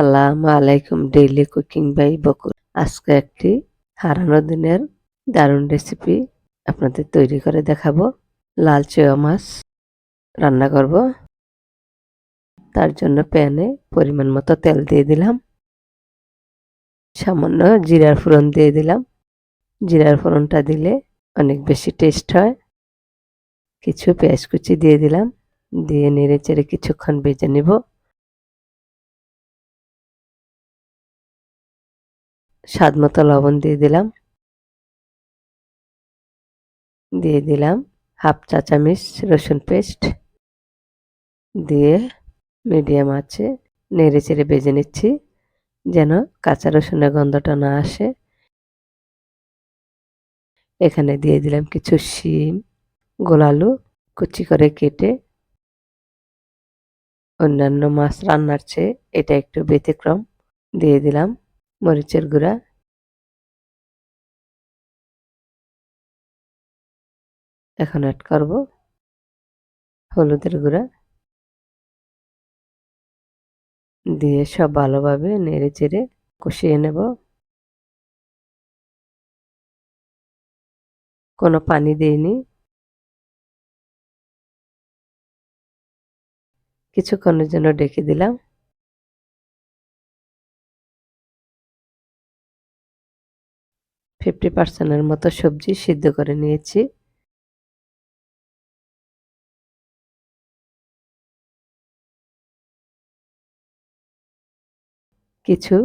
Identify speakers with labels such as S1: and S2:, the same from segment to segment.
S1: আসসালামু আলাইকুম daily cooking by বকুল। আজকে একটি হারানো দিনের দারুণ রেসিপি আপনাদের তৈরি করে দেখাবো। লাল চেয়া মাছ রান্না করব। তার জন্য প্যানে পরিমাণ মতো তেল দিয়ে দিলাম। সামান্য জিরার ফোড়ন দিয়ে দিলাম। জিরার ফোড়নটা দিলে অনেক বেশি টেস্ট হয়। কিছু পেঁয়াজ কুচি দিয়ে দিলাম। দিয়ে নেড়ে চেড়ে কিছুক্ষণ বেজে নিব। স্বাদ মতো লবণ দিয়ে দিলাম। দিয়ে দিলাম হাফ চা চামিচ রসুন পেস্ট। দিয়ে মিডিয়াম আছে নেড়ে চেড়ে বেজে নিচ্ছি যেন কাঁচা রসুনের গন্ধটা না আসে। এখানে দিয়ে দিলাম কিছু শিম গোলালু কুচি করে কেটে অন্যান্য মাছ রান্নার চেয়ে এটা একটু ব্যতিক্রম। দিয়ে দিলাম মরিচের গুঁড়া। এখন অ্যাড করব হলুদের গুঁড়া। দিয়ে সব ভালোভাবে নেড়ে চেড়ে কষিয়ে নেব। কোনো পানি দিইনি। কিছুক্ষণের জন্য ডেকে দিলাম। ফিফটি পার্সেন্টের মতো সবজি সিদ্ধ করে নিয়েছি। কিছু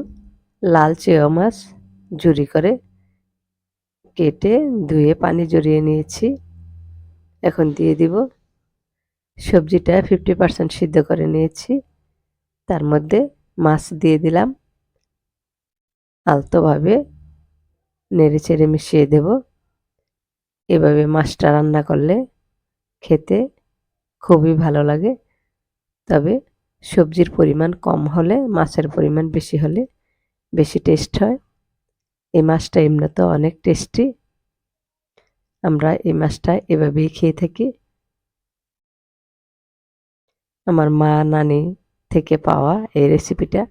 S1: লাল চেয়া মাছ জুড়ি করে কেটে ধুয়ে পানি জড়িয়ে নিয়েছি। এখন দিয়ে দিব সবজিটা ফিফটি পার্সেন্ট সিদ্ধ করে নিয়েছি। তার মধ্যে মাছ দিয়ে দিলাম। আলতোভাবে নেড়ে চেড়ে মিশিয়ে দেব। এভাবে মাছটা রান্না করলে খেতে খুবই ভালো লাগে। তবে সবজির পরিমাণ কম হলে, মাছের পরিমাণ বেশি হলে বেশি টেস্ট হয়। এই মাছটা এমনিতে অনেক টেস্টি আমরা এই মাছটা এভাবেই খেয়ে থাকি। আমার মা, নানি থেকে পাওয়া এই রেসিপিটা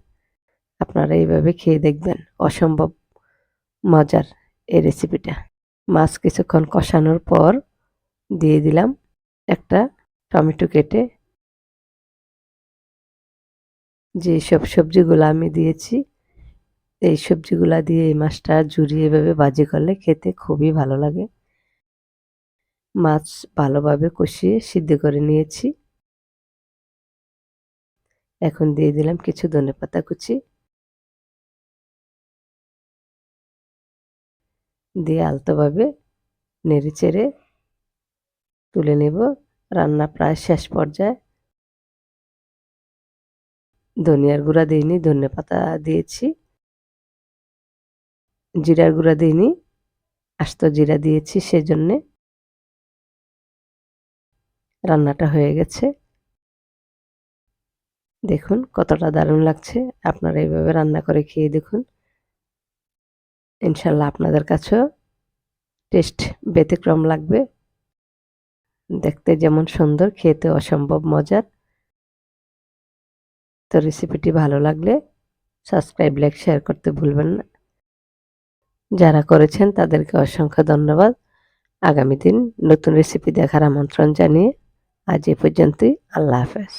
S1: আপনারা এইভাবে খেয়ে দেখবেন। অসম্ভব মজার এই রেসিপিটা মাছ কিছুক্ষণ কষানোর পর দিয়ে দিলাম একটা টমেটো কেটে। যে সব সবজিগুলো আমি দিয়েছি, এই সবজিগুলো দিয়ে এই মাছটা জুড়িয়ে এভাবে বাজি করলে খেতে খুবই ভালো লাগে। মাছ ভালোভাবে কষিয়ে সিদ্ধ করে নিয়েছি। এখন দিয়ে দিলাম কিছু ধনে পাতা কুচি। দিয়ে আলতোভাবে নেড়ে চেড়ে তুলে নেব। রান্না প্রায় শেষ পর্যায়ে ধনিয়ার গুঁড়া দিইনি, ধনে পাতা দিয়েছি। জিরার গুঁড়া দিইনি, আস্ত জিরা দিয়েছি সেজন্যে। রান্নাটা হয়ে গেছে। দেখুন কতটা দারুণ লাগছে। আপনারা এইভাবে রান্না করে খেয়ে দেখুন। ইনশাল্লাহ আপনাদের কাছেও টেস্ট ব্যতিক্রম লাগবে। দেখতে যেমন সুন্দর, খেতে অসম্ভব মজার। তো রেসিপিটি ভালো লাগলে সাবস্ক্রাইব লাইক শেয়ার করতে ভুলবেন না। যারা করেছেন তাদেরকে অসংখ্য ধন্যবাদ। আগামী দিন নতুন রেসিপি দেখার আমন্ত্রণ জানিয়ে আজ এ পর্যন্তই। আল্লাহ হাফেজ।